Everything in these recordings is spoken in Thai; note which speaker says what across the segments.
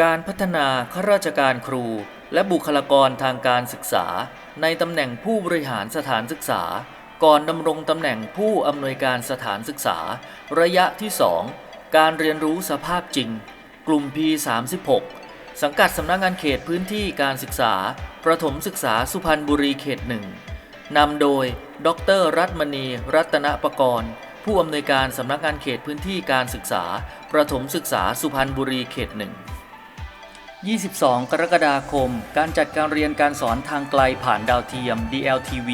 Speaker 1: การพัฒนาข้าราชการครู และบุคลากรทางการศึกษา ในตำแหน่งผู้บริหารสถานศึกษา ก่อนดำรงตำแหน่งผู้อำนวยการสถานศึกษา ระยะที่ 2 การเรียนรู้สภาพจริง กลุ่ม P36 สังกัดสำนักงานเขตพื้นที่การศึกษา ประถมศึกษาสุพรรณบุรีเขตหนึ่งนำโดย ดร รัตมณี รัตนประกรณ์ ผู้อำนวยการสำนักงานเขตพื้นที่การศึกษา ประถมศึกษาสุพรรณบุรีเขตหนึ่ง 22 กรกฎาคม การจัดการเรียนการสอนทางไกลผ่านดาวเทียม DLTV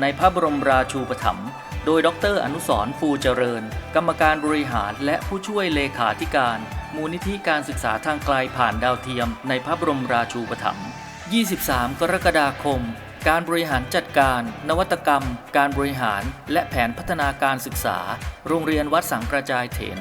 Speaker 1: ในพระบรมราชูปถัมภ์โดยดรอนุสรฟูเจริญ กรรมการบริหารและผู้ช่วยเลขาธิการ มูลนิธิการศึกษาทางไกลผ่านดาวเทียม ในพระบรมราชูปถัมภ์23 กรกฎาคม การบริหารจัดการ นวัตกรรม การบริหาร และแผนพัฒนาการศึกษา โรงเรียนวัดสังกระจายเถน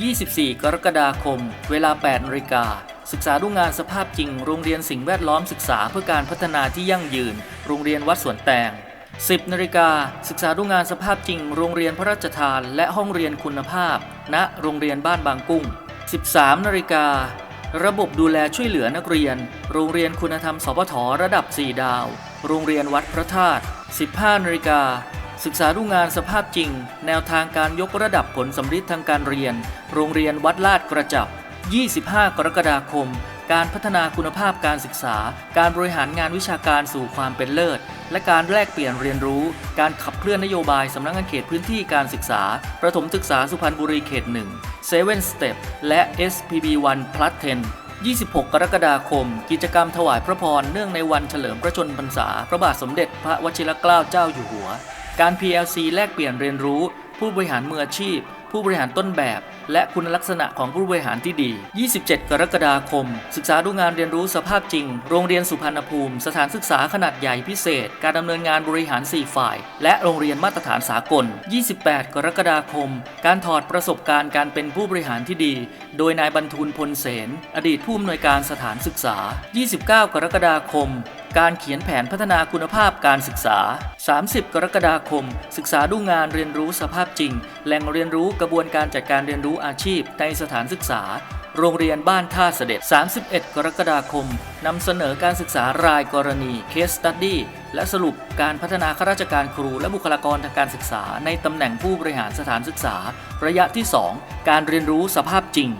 Speaker 1: 24 กรกฎาคม เวลา8นาฬิกา ศึกษาดูงานสภาพจริง โรงเรียนสิ่งแวดล้อมศึกษาเพื่อการพัฒนาที่ยั่งยืน โรงเรียนวัดสวนแตง 10นาฬิกาศึกษาดูงานสภาพจริง โรงเรียนพระราชทาน และห้องเรียนคุณภาพ ณ โรงเรียนบ้านบางกุ้ง 13นาฬิการะบบดูแลช่วยเหลือนักเรียน โรงเรียนคุณธรรมสพทระดับ 4 ดาว โรงเรียนวัดพระธาตุ 15นาฬิกาศึกษาดูงานสภาพจริง แนวทางการยกระดับผลสำฤทธิ์ทางการเรียน โรงเรียนวัดลาดกระจับ 25 กรกฎาคม การพัฒนาคุณภาพการศึกษา การบริหารงานวิชาการสู่ความเป็นเลิศ และการแลกเปลี่ยนเรียนรู้ การขับเคลื่อนนโยบายสำนักงานเขตพื้นที่การศึกษา ประถมศึกษาสุพรรณบุรีเขต 1 7 Step และ SPB 1 Plus 10 26 กรกฎาคม กิจกรรมถวายพระพร เนื่องในวันเฉลิมพระชนมพรรษา พระบาทสมเด็จพระวชิรเกล้าเจ้าอยู่หัว การ PLC แลกเปลี่ยนเรียนรู้ ผู้บริหารมืออาชีพ ผู้บริหารต้นแบบ และคุณลักษณะของผู้บริหารที่ดี 27 กรกฎาคม ศึกษาดูงานเรียนรู้สภาพจริง โรงเรียนสุพรรณภูมิ สถานศึกษาขนาดใหญ่พิเศษ การดำเนินงานบริหาร 4 ฝ่าย และโรงเรียนมาตรฐานสากล 28 กรกฎาคม การถอดประสบการณ์การเป็นผู้บริหารที่ดี โดยนายบรรทุนพลเสน อดีตผู้อำนวยการสถานศึกษา 29 กรกฎาคม การเขียนแผนพัฒนาคุณภาพการศึกษา 30 กรกฎาคม ศึกษาดูงานเรียนรู้สภาพจริง แหล่งเรียนรู้กระบวนการจัดการเรียนรู้อาชีพในสถานศึกษา โรงเรียนบ้านท่าเสด็จ 31 กรกฎาคม นำเสนอการศึกษารายกรณี Case Study และสรุปการพัฒนาข้าราชการครูและบุคลากรทางการศึกษา ในตำแหน่งผู้บริหารสถานศึกษา ระยะที่ 2 การเรียนรู้สภาพจริง